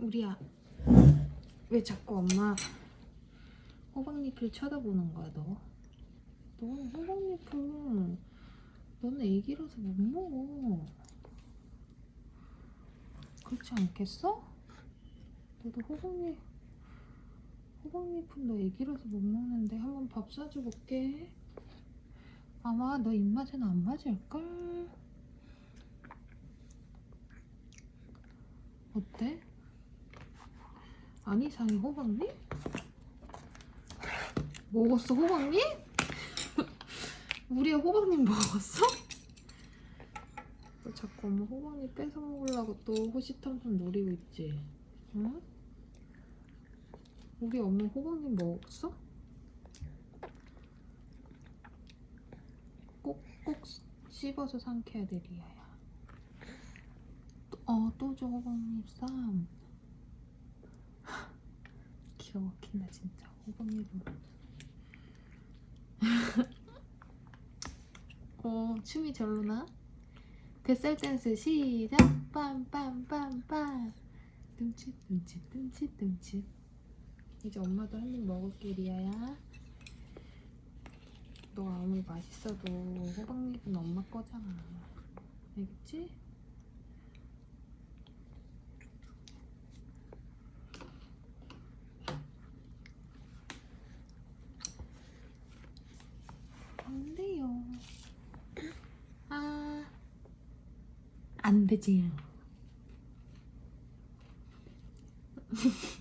우리야 왜 자꾸 엄마 호박잎을 쳐다보는 거야 너? 너 호박잎을 너는 애기라서 못 먹어 그렇지 않겠어? 너도 호박잎 호박잎은 너 애기라서 못 먹는데 한번 밥 사줘 볼게 아마 너 입맛에는 안 맞을걸? 어때? 안 이상해 호박잎? 먹었어 호박잎? 우리 호박잎 먹었어? 너 자꾸 엄마 호박잎 뺏어 먹으려고 또 호시탐탐 노리고 있지? 응? 우리 엄마 호박잎 먹었어? 꼭꼭 씹어서 삼켜야 돼 리아야 어, 또 줘, 호박잎 쌈. 기가 막힌다, 진짜. 호박잎은. 어, 춤이 절로 나? 뱃살 댄스 시작! 빰빰빰빰! 뜸칫, 뜸칫, 뜸칫, 뜸칫. 이제 엄마도 한 입 먹을게, 리아야. 너 아무리 맛있어도 호박잎은 엄마 거잖아. 알겠지? 안 돼요. 아, 안 되지.